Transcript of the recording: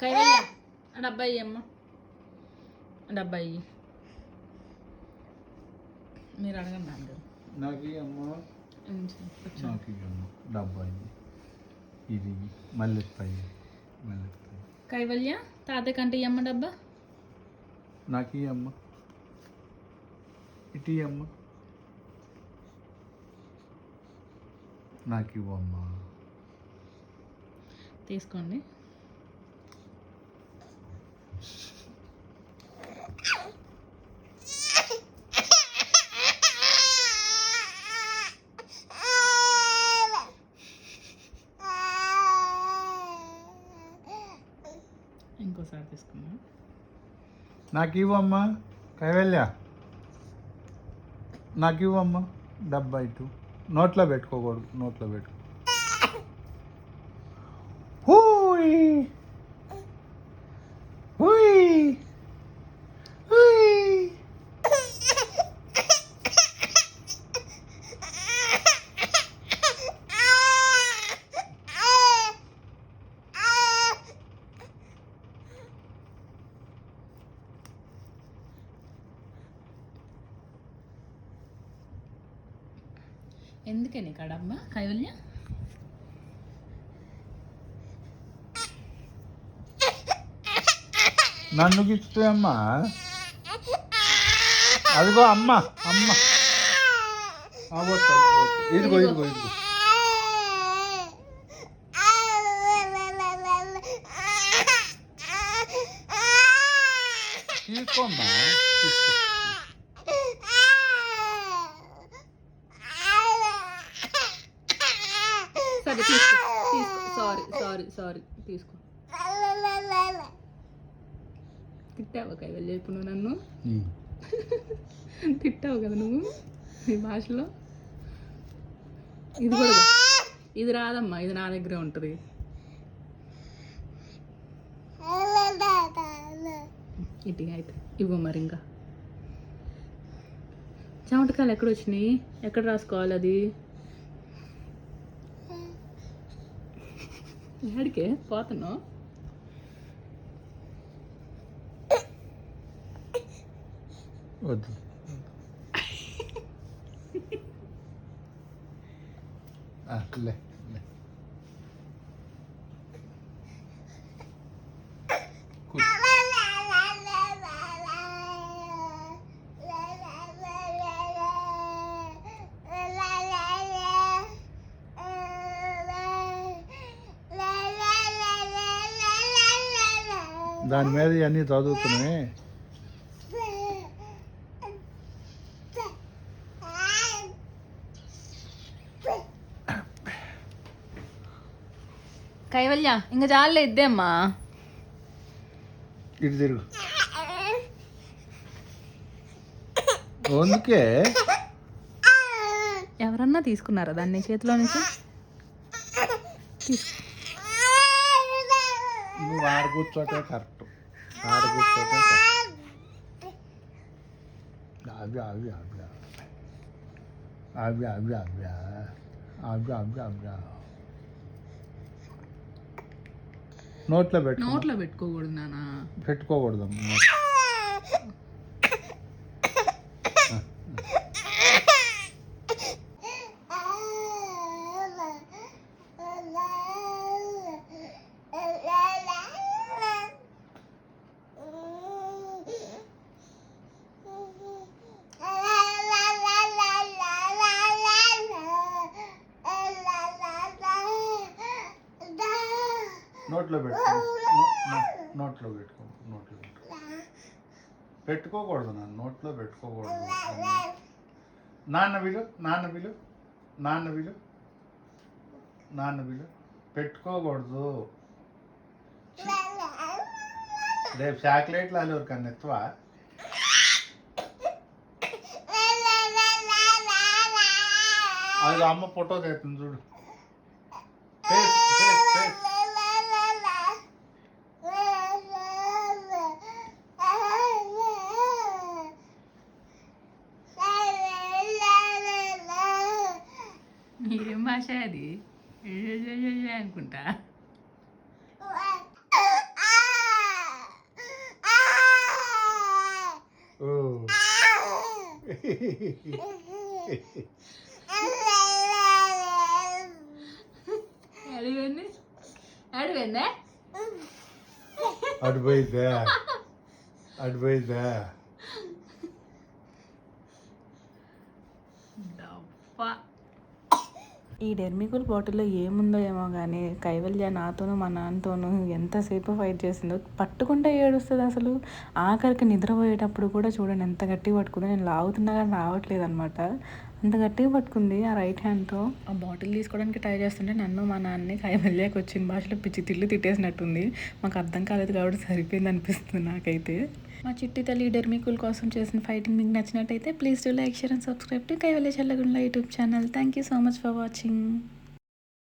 కైవల్య డబ్బాయి అమ్మ. డబ్బా మీరు అడగండి అందరు నాకు అమ్మా. నాకు డబ్బా ఇది మల్లెపై మల్లెపై కైవల్య తాత కంటే అమ్మ డబ్బా? నాకు అమ్మ. ఇటీ అమ్మ. నాకు ఇవ్వమ్మా తీసుకోండి. ఇంకోసారి తీసుకున్నాం నాకు ఇవ్వమ్మ కైవల్య. నాకు ఇవ్వమ్మ డెబ్బై టూ నోట్లో పెట్టుకోకూడదు. నోట్లో పెట్టుకో. ఎందుకని కడమ్మ? కైవల్య? నన్ను గిస్తే అమ్మ. అదిగో అమ్మ అమ్మ. ఆ, వద్దు, వద్దు. ఇదిగో ఇదిగో ఇదిగో. తీసుకోమ్మా తీసుకో. సరే తీసుకో సారీ సారీ సారీ తీసుకో. తిట్టావా కైవల్య ఇప్పుడు నువ్వు నన్ను. తిట్టావు కదా నువ్వు నీ భాషలో. ఇది కూడా ఇది రాదమ్మా ఇది నా దగ్గరే ఉంటుంది. ఇటు అయితే ఇవ్వు మరి ఇంకా. చెమటకాయలు ఎక్కడ వచ్చినాయి? ఎక్కడ రాసుకోవాలి అది? ఏడికే పోతున్నావు వద్దు. అట్లే. దాని మీద ఇవన్నీ చదువుతున్నాయి కైవల్య ఇంకా చాలే ఇద్దే అమ్మా. ఇటు తిరుగు. అందుకే ఎవరన్నా తీసుకున్నారా దాన్ని చేతిలో నుంచి? నువ్వు ఆడ కూర్చోటే కరెక్ట్. అవి అవి అవి అవి అవి అవి అవి అవి అవి నోట్లో పెట్టుకో. నోట్లో పెట్టుకోకూడదు నాన్న. పెట్టుకోకూడదమ్మా. నోట్లో పెట్టుకో. నోట్లో పెట్టుకో నోట్లో పెట్టుకో. పెట్టుకోకూడదు నాన్న నోట్లో పెట్టుకోకూడదు. నాన్న విలు నాన్న విలు నాన్న విలు నాన్న విలు. పెట్టుకోకూడదు. రేపు చాక్లెట్లు అల్లురు కన్నా ఎత్తువా అది అమ్మ ఫోటో తెస్తుంది చూడు. ఏం భాష అది? అనుకుంటా. అడిగండి. అడిగిందా అడిపోయిందా అడిపోయిందా డబ్బా. ఈ డెర్మికుల్ బాటిల్లో ఏముందో ఏమో కానీ కైవల్య నాతోనూ మా నాన్నతోనూ ఎంతసేపు ఫైట్ చేసిందో పట్టుకుంటే ఏడుస్తుంది అసలు. ఆఖరికి నిద్రపోయేటప్పుడు కూడా చూడండి ఎంత గట్టిగా పట్టుకుందో. నేను లాగుతున్నా కానీ రావట్లేదు అనమాట అంత గట్టిగా పట్టుకుంది ఆ రైట్ హ్యాండ్తో. ఆ బాటిల్ తీసుకోవడానికి ట్రై చేస్తుంటే నన్ను మా నాన్నని కైవల్యాకి వచ్చిన భాషలో పిచ్చి తిల్లు తిట్టేసినట్టుంది. మాకు అర్థం కాలేదు కాబట్టి సరిపోయింది అనిపిస్తుంది నాకైతే. మా చిట్టి తల్లి డెర్మికుల్ కోసం చేసిన ఫైటింగ్ మీకు నచ్చినట్టయితే please do like share and subscribe to Kaivalya Challagundla YouTube channel. Thank you so much for watching